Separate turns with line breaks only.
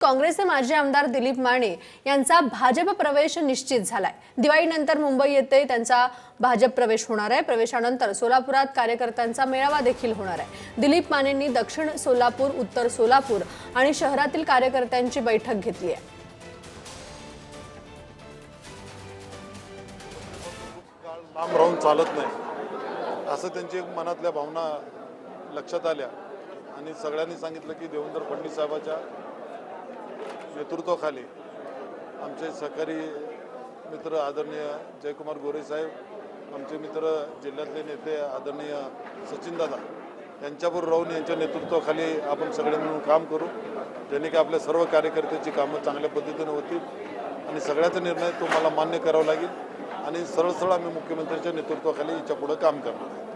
काँग्रेसचे माजी आमदार दिलीप माने यांचा भाजप प्रवेश निश्चित झालाय. दिवाळीनंतर मुंबई येथे त्यांचा भाजप प्रवेश होणार आहे. प्रवेशानंतर सोलापुरात कार्यकर्त्यांचा मेळावा देखील होणार आहे. दिलीप मानेंनी दक्षिण सोलापूर उत्तर सोलापूर आणि शहरातील कार्यकर्त्यांची बैठक घेतली आहे.
लांब राहून चालत नाही. असं त्यांची मनातल्या भावना लक्षात आल्या. आणि सगळ्यांनी सांगितलं की देवेंद्र फडणवीस साहेबाच्या नेतृत्वाखाली आमचे सहकारी मित्र आदरणीय जयकुमार गोरे साहेब आमचे मित्र जिल्ह्यातले नेते आदरणीय सचिनदादा यांच्याबरोबर राहून यांच्या नेतृत्वाखाली आपण सगळे मिळून काम करू. ज्याने की आपल्या सर्व कार्यकर्त्याची कामं चांगल्या पद्धतीने होतील आणि सगळ्याचा निर्णय तुम्हाला मान्य करावा लागेल आणि सरळ सरळ आम्ही मुख्यमंत्र्यांच्या नेतृत्वाखाली याच्या पुढं काम करणार